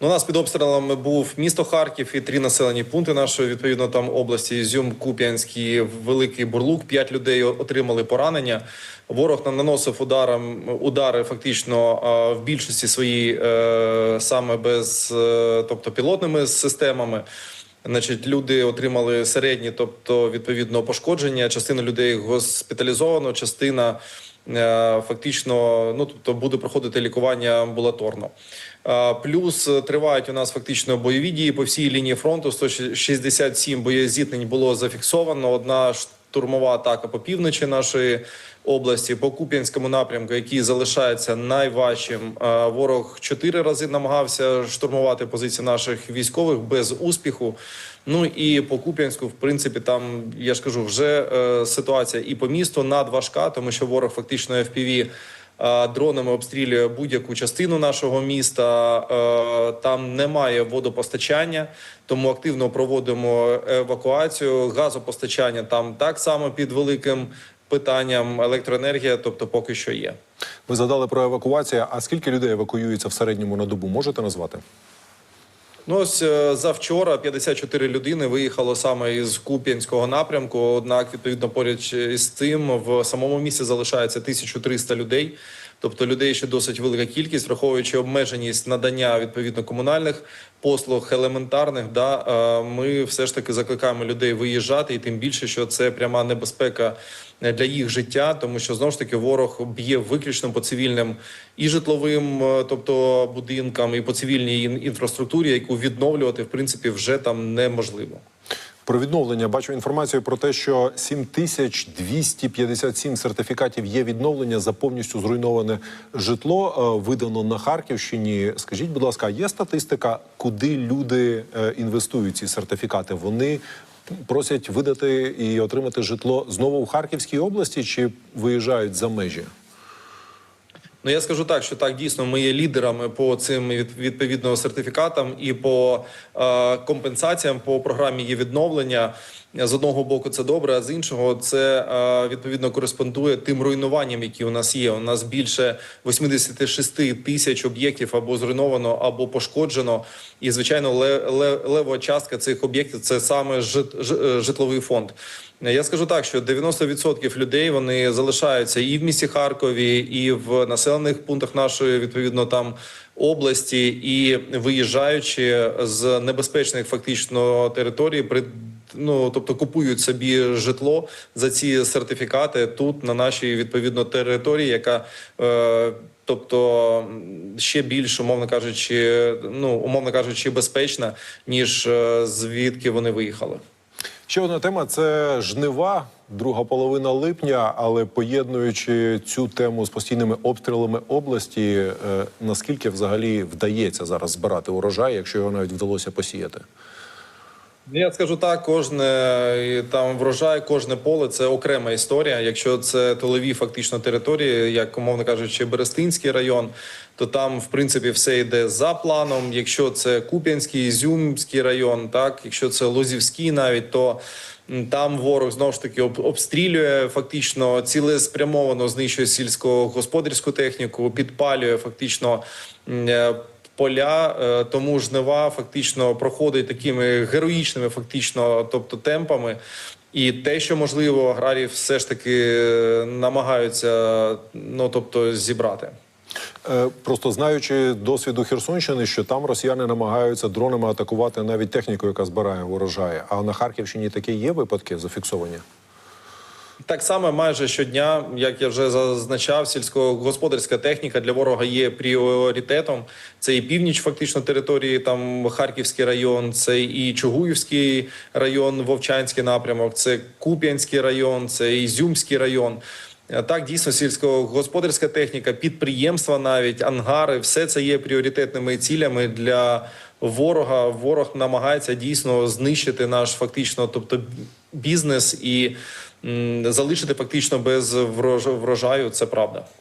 Ну, у нас під обстрілами був місто Харків і три населені пункти нашої відповідно там області: Ізюм, Куп'янськ і Великий Бурлук. П'ять людей отримали поранення. Ворог нам наносив ударом удари фактично в більшості своїй е, саме без, е, тобто пілотними системами. Значить, люди отримали середні, тобто відповідно пошкодження. Частина людей госпіталізовано, частина фактично ну тобто буде проходити лікування амбулаторно. Е, Плюс е, тривають у нас фактично бойові дії по всій лінії фронту. 167 боєзіткнень було зафіксовано. Одна штурмова атака по півночі нашої області, по Куп'янському напрямку, який залишається найважчим. Е, Ворог чотири рази намагався штурмувати позиції наших військових без успіху. Ну і по Куп'янську, в принципі, там я ж кажу, вже е, ситуація і по місту надважка, тому що ворог фактично FPV дронами обстрілює будь-яку частину нашого міста. Там немає водопостачання, тому активно проводимо евакуацію. Газопостачання там так само під великим питанням. Електроенергія, тобто, поки що є. Ви згадали про евакуацію. А скільки людей евакуюється в середньому на добу? Можете назвати? Ну, ось е, завчора 54 людини виїхало саме із Куп'янського напрямку. Однак, відповідно, поряд із цим в самому місті залишається 1300 людей. Тобто людей ще досить велика кількість, враховуючи обмеженість надання відповідно комунальних послуг елементарних. Да е, ми все ж таки закликаємо людей виїжджати, і тим більше, що це пряма небезпека для їх життя, тому що знову ж таки ворог б'є виключно по цивільним і житловим, е, тобто будинкам, і по цивільній інфраструктурі, яку відновлювати в принципі вже там неможливо. Про відновлення бачу інформацію про те, що 7257 сертифікатів є відновлення за повністю зруйноване житло. е, Видано на Харківщині. Скажіть, будь ласка, є статистика, куди люди е, інвестують ці сертифікати? Вони просять видати і отримати житло знову в Харківській області чи виїжджають за межі? Ну я скажу так, що так дійсно ми є лідерами по цим від- відповідно сертифікатам і по е, компенсаціям по програмі є відновлення. З одного боку це добре, а з іншого це е, відповідно кореспондує тим руйнуванням, які у нас є. У нас більше 86 тисяч об'єктів або зруйновано, або пошкоджено. І звичайно, ле- ле- левова частка цих об'єктів це саме е, житловий фонд. Я скажу так, що 90% людей вони залишаються і в місті Харкові, і в населених пунктах нашої відповідно там області, і виїжджаючи з небезпечних фактично територій, при ну тобто купують собі житло за ці сертифікати тут на нашій відповідно території, яка е, Тобто ще більш, умовно кажучи, ну умовно кажучи, безпечна, ніж е, звідки вони виїхали. Ще одна тема це жнива, друга половина липня. Але поєднуючи цю тему з постійними обстрілами області, е, наскільки взагалі вдається зараз збирати урожай, якщо його навіть вдалося посіяти? Я скажу так, кожне е, там врожай, кожне поле це окрема історія. Якщо це тилові фактично території, як умовно кажучи, Берестинський район, то там в принципі все йде за планом. Якщо це Куп'янський, Ізюмський район, так якщо це Лозівський, навіть то. Там ворог знову ж таки об- обстрілює фактично цілеспрямовано знищує сільськогосподарську техніку, підпалює фактично е, поля, е, тому жнива фактично проходить такими героїчними, фактично, тобто темпами. І те, що можливо, аграрії все ж таки е, намагаються, ну тобто, зібрати. Е, Просто знаючи досвіду Херсонщини, що там росіяни намагаються дронами атакувати навіть техніку, яка збирає урожай. А на Харківщині такі є випадки зафіксовані? Так само майже щодня, як я вже зазначав, сільськогосподарська техніка для ворога є пріоритетом. Це і північ, фактично, території, там Харківський район, це і Чугуївський район, Вовчанський напрямок, це Куп'янський район, це Ізюмський район. Е, Так, дійсно, сільськогосподарська техніка, підприємства, навіть ангари, все це є пріоритетними цілями для ворога. Ворог намагається дійсно знищити наш фактично, тобто бізнес і залишити фактично без врож- врожаю. Це правда.